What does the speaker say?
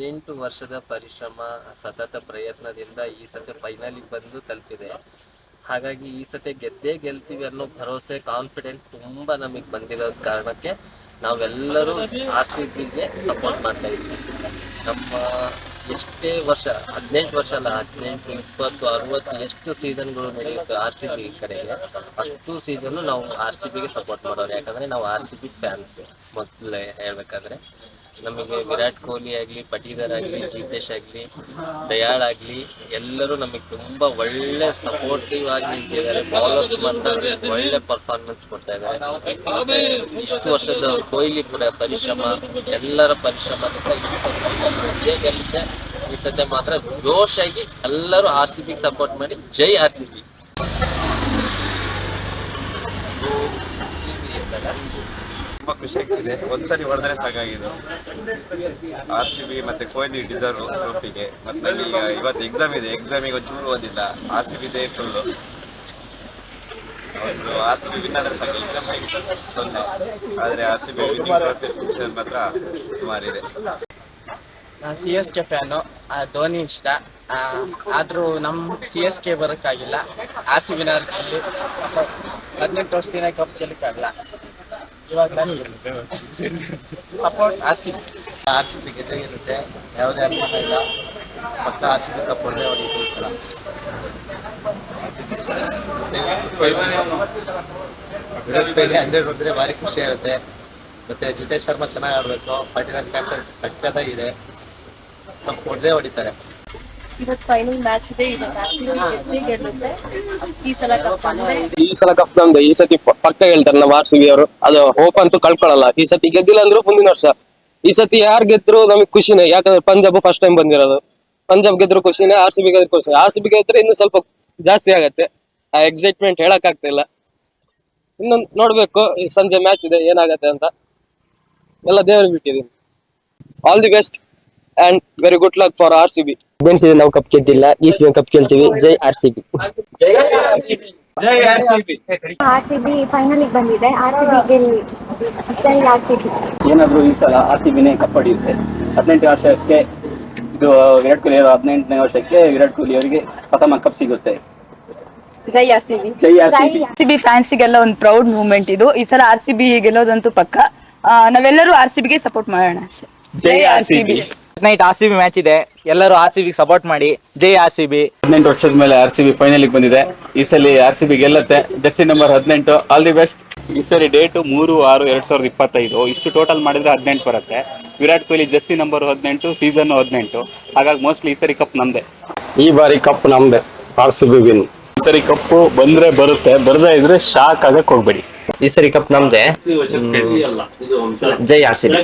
ಹದಿನೆಂಟು ವರ್ಷದ ಪರಿಶ್ರಮ, ಸತತ ಪ್ರಯತ್ನದಿಂದ ಈ ಸತಿ ಫೈನಲಿಗೆ ಬಂದು ತಲುಪಿದೆ. ಹಾಗಾಗಿ ಈ ಸತಿ ಗೆದ್ದೇ ಗೆಲ್ತೀವಿ ಅನ್ನೋ ಭರವಸೆ ಕಾನ್ಫಿಡೆಂಟ್ ತುಂಬ ನಮಗೆ ಬಂದಿರೋ ಕಾರಣಕ್ಕೆ ನಾವೆಲ್ಲರೂ ಆರ್ ಸಿ ಬಿಗೆ ಸಪೋರ್ಟ್ ಮಾಡ್ತಾ ಇದ್ವಿ ನಮ್ಮ ಎಷ್ಟೇ ವರ್ಷ, ಹದಿನೆಂಟು ವರ್ಷ ಅಲ್ಲ, ಹದಿನೆಂಟು, ಇಪ್ಪತ್ತು, ಅರವತ್ತು, ಎಷ್ಟು ಸೀಸನ್ಗಳು ನಡೆಯುತ್ತೆ ಆರ್ ಸಿ ಬಿ ಕಡೆಗೆ, ಅಷ್ಟು ಸೀಸನ್ ನಾವು ಆರ್ ಸಿ ಬಿಗೆ ಸಪೋರ್ಟ್ ಮಾಡೋರು. ಯಾಕಂದ್ರೆ ನಾವು ಆರ್ ಸಿ ಬಿ ಫ್ಯಾನ್ಸ್ ಮೊದಲೇ ಹೇಳ್ಬೇಕಾದ್ರೆ. ನಮಗೆ ವಿರಾಟ್ ಕೊಹ್ಲಿ ಆಗಲಿ, ಪಟೀದರ್ ಆಗಲಿ, ಜಿತೇಶ್ ಆಗಲಿ, ದಯಾಳ್ ಆಗಲಿ, ಎಲ್ಲರೂ ನಮಗೆ ತುಂಬಾ ಒಳ್ಳೆ ಸಪೋರ್ಟಿವ್ ಆಗಿ ನಿಂತಿದ್ದಾರೆ. ಬೌಲರ್ಸ್ ಮಾತ್ರ ಒಳ್ಳೆ ಪರ್ಫಾರ್ಮೆನ್ಸ್ ಕೊಡ್ತಾ ಇದ್ದಾರೆ. ಇಷ್ಟು ವರ್ಷದ ಕೊಹ್ಲಿ ಕೂಡ ಪರಿಶ್ರಮ, ಎಲ್ಲರ ಪರಿಶ್ರಮ ಈ ಸದ್ಯ ಮಾತ್ರ ಜೋಶಾಗಿ ಎಲ್ಲರೂ ಆರ್ ಸಿ ಬಿಗೆ ಸಪೋರ್ಟ್ ಮಾಡಿ ಜೈ ಆರ್ ಸಿ ಬಿ ತುಂಬಾ ಖುಷಿ ಆಗ್ತಿದೆ. ಒಂದ್ಸರಿ ಹೊಡೆದ್ರೆ ಸಾಕಾಗಿದ್ದು. ಆರ್ ಸಿ ಬಿ ಮತ್ತೆ ಕೊಹ್ಲಿ ಡಿಸರ್ವ್ ಟ್ರೋಫಿಗೆ ಮತ್ತೆ ನನಗೆ ಇವತ್ತು ಎಕ್ಸಾಮ್ ಇದೆ. ಎಕ್ಸಾಮಿಗೆ ಒಂಚೂರು ಓದಿಲ್ಲ. ಆರ್ ಸಿ ಬಿ ಇದೆ ಫುಲ್ಲು ಒಂದು ಆರ್ ಸಿ ಬಿ ವಿನ್ ಆದ್ರೆ ಸಾಕು. ಎಕ್ಸಾಮ್ ಸೊನ್ನೆ. ಆದ್ರೆ R C B winning trophy fiction ಮಾತ್ರ ಸುಮಾರಿದೆ ನಾನು C S K fan Dhoni ಇಷ್ಟ. ಆದರೂ ನಮ್ಮ ಸಿ ಎಸ್ ಕೆ ಬರೋಕ್ಕಾಗಿಲ್ಲ. ಆರ್ ಸಿ ಬಿನಲ್ಲಿ ಹದಿನೆಂಟು ವರ್ಷದಿಂದ cup ಗೆಲ್ಲಕ್ಕಾಗಲ್ಲ. Support R C R C B ಗೆದ್ದೇ ಗೆಲ್ಲುತ್ತೆ. ಯಾವುದೇ ಅರ್ಥ ಇಲ್ಲ. ಪಕ್ಕ ಆರ್ ಸಿ ಬಿ ಕಪ್ ಹೊಡೆದೇ ಸಲ ವಿರಾಟ್ ಕೊಹ್ಲಿ ಹಂಡ್ರೆಡ್ ಹೊಡೆದ್ರೆ ಭಾರಿ ಖುಷಿ ಆಗುತ್ತೆ. ಮತ್ತೆ ಜಿತೇಶ್ ಶರ್ಮಾ ಚೆನ್ನಾಗಿ ಆಡಬೇಕು. ಪಾಟೀಲ್ ಕ್ಯಾಪ್ಟನ್ಸಿ ಸಕ್ಕತ್ತಾಗಿದೆ ಕಪ್ ಹೊಡೆದೇ ಹೊಡಿತಾರೆ. ಇವತ್ತು ಫೈನಲ್ ಮ್ಯಾಚ್ ಇದೆ ಈ ಸಲ ಕಪ್ ಈ ಸಲ ಕಪ್ ನಮ್ದು, ಈ ಸತಿ ಪಕ್ಕ ಹೇಳ್ತಾರೆ ನಮ್ಮ ಆರ್ ಸಿ ಬಿ ಅವರು. ಅದು ಹೋಪ್ ಅಂತೂ ಕಳ್ಕೊಳ್ಳಲ್ಲ ಈ ಸತಿ ಗೆದ್ದಿಲ್ಲ ಅಂದ್ರು ಮುಂದಿನ ವರ್ಷ. ಈ ಸತಿ ಯಾರು ಗೆದ್ರು ನಮಗೆ ಖುಷಿನೇ. ಯಾಕಂದ್ರೆ ಪಂಜಾಬ್ ಫಸ್ಟ್ ಟೈಮ್ ಬಂದಿರೋದು. ಪಂಜಾಬ್ ಗೆದ್ರು ಖುಷಿನೇ ಆರ್ ಸಿ ಬಿ ಗೆದ್ರು ಖುಷಿ. ಆರ್ ಸಿ ಬಿ ಗೆದ್ರೆ ಇನ್ನು ಸ್ವಲ್ಪ ಜಾಸ್ತಿ ಆಗತ್ತೆ. ಆ ಎಕ್ಸೈಟ್ಮೆಂಟ್ ಹೇಳಕ್ ಆಗ್ತಿಲ್ಲ ಇನ್ನೊಂದು ಇನ್ನು ನೋಡ್ಬೇಕು, ಈ ಸಂಜೆ ಮ್ಯಾಚ್ ಇದೆ, ಏನಾಗತ್ತೆ ಅಂತ. ಎಲ್ಲ ದೇವ್ರಿಗೆ ಬಿಟ್ಟಿದ್ದೀನಿ all the best and very good luck for R C B season ನಾವು ಕಪ್ ಗೆದ್ದಿಲ್ಲ ಈ ಸೀಸನ್ ಕಪ್ ಗೆಲ್ತೀವಿ ಜೈ R C B R C B final ಬಂದಿದೆ ಆರ್ ಸಿ ಬಿ ಗೆಲ್ಲಿ ಜೈ ಆರ್ ಸಿ ಬಿ ಏನಾದ್ರು ಈ ಸಲ ಆರ್ ಸಿ ಬಿನೇ ಕಪ್ ಪಡೆಯುತ್ತೆ ಹದಿನೆಂಟು ವರ್ಷಕ್ಕೆ ಇದು ವಿರಾಟ್ ಕೊಹ್ಲಿ ಅವರು ಹದಿನೆಂಟನೇ ವರ್ಷಕ್ಕೆ ವಿರಾಟ್ ಕೊಹ್ಲಿ ಅವರಿಗೆ ಪ್ರಥಮ ಕಪ್ ಸಿಗುತ್ತೆ ಜೈ ಆರ್ ಸಿ ಬಿ ಜೈ R C B R C B ಫ್ಯಾನ್ಸಿಗೆಲ್ಲ ಒಂದು ಪ್ರೌಡ್ ಮೂಮೆಂಟ್ ಇದು ಈ ಸಲ ಆರ್ ಸಿ ಬಿ ಗೆಲ್ಲೋದಂತೂ ಪಕ್ಕ ನಾವೆಲ್ಲರೂ ಆರ್ ಸಿ ಬಿಗೆ ಸಪೋರ್ಟ್ ಮಾಡೋಣ ಅಷ್ಟೇ ಜೈ R C B night R C B match ಇದೆ. ಎಲ್ಲರೂ ಆರ್ ಸಿ ಬಿ ಸಪೋರ್ಟ್ ಮಾಡಿ. ಜೈ ಆರ್ ಸಿ ಬಿ ಹದಿನೆಂಟು ವರ್ಷದ ಮೇಲೆ ಆರ್ ಸಿ ಬಿ ಫೈನಲ್ ಬಂದಿದೆ. ಈ ಸಲ ಆರ್ ಸಿ ಬಿ ಗೆಲ್ಲುತ್ತೆ. ಜೆಸ್ಸಿ ನಂಬರ್ ಹದಿನೆಂಟು. ಆಲ್ ದಿ ಬೆಸ್ಟ್ ಈ ಸರಿ ಡೇಟು ಮೂರು ಆರು ಎರಡ್ ಸಾವಿರದ ಇಪ್ಪತ್ತೈದು. ಇಷ್ಟು ಟೋಟಲ್ ಮಾಡಿದ್ರೆ ಹದಿನೆಂಟು ಬರುತ್ತೆ. ವಿರಾಟ್ ಕೊಹ್ಲಿ ಜರ್ಸಿ ನಂಬರ್ ಹದಿನೆಂಟು ಸೀಸನ್ ಹದಿನೆಂಟು. ಹಾಗಾಗಿ ಮೋಸ್ಟ್ಲಿ ಈ ಸರಿ ಕಪ್ ನಮ್ದೆ. ಈ ಬಾರಿ ಕಪ್ ನಮ್ದೆ. ಆರ್ ಸಿ ಬಿ ವಿನ್ ಈ ಸರಿ ಕಪ್ಪು ಬಂದ್ರೆ ಬರುತ್ತೆ. ಬರದೇ ಇದ್ರೆ ಶಾಕ್ ಆಗಕ್ ಹೋಗ್ಬೇಡಿ. ಈ ಸರಿ ಕಪ್ ನಮ್ದೆ. ಜೈ ಆರ್ ಸಿ ಬಿ